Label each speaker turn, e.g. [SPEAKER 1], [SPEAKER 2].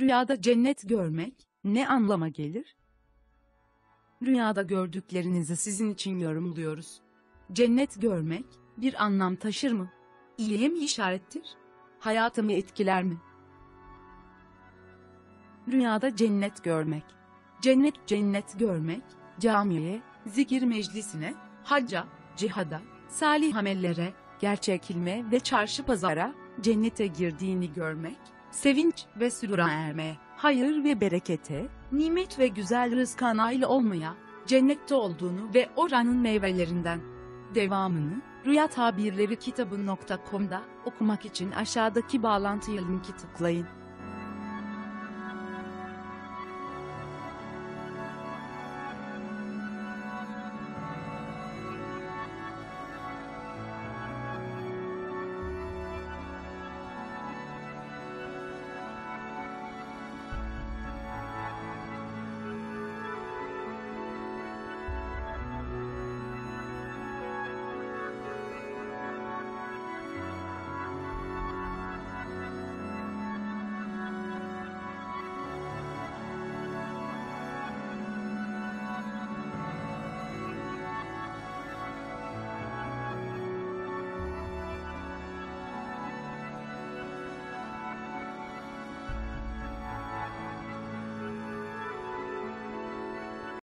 [SPEAKER 1] Rüyada cennet görmek ne anlama gelir? Rüyada gördüklerinizi sizin için yorumluyoruz. Cennet görmek bir anlam taşır mı? İyiye mi işarettir? Hayatımı etkiler mi? Rüyada cennet görmek. Cennet cennet görmek, camiye, zikir meclisine, hacca, cihada, salih amellere, gerçek ilme ve çarşı pazara, cennete girdiğini görmek, sevinç ve sürura ermeye, hayır ve berekete, nimet ve güzel rızka nail olmaya, cennette olduğunu ve oranın meyvelerinden. Devamını, Rüya Tabirleri kitabı.com'da okumak için aşağıdaki bağlantıya linki tıklayın.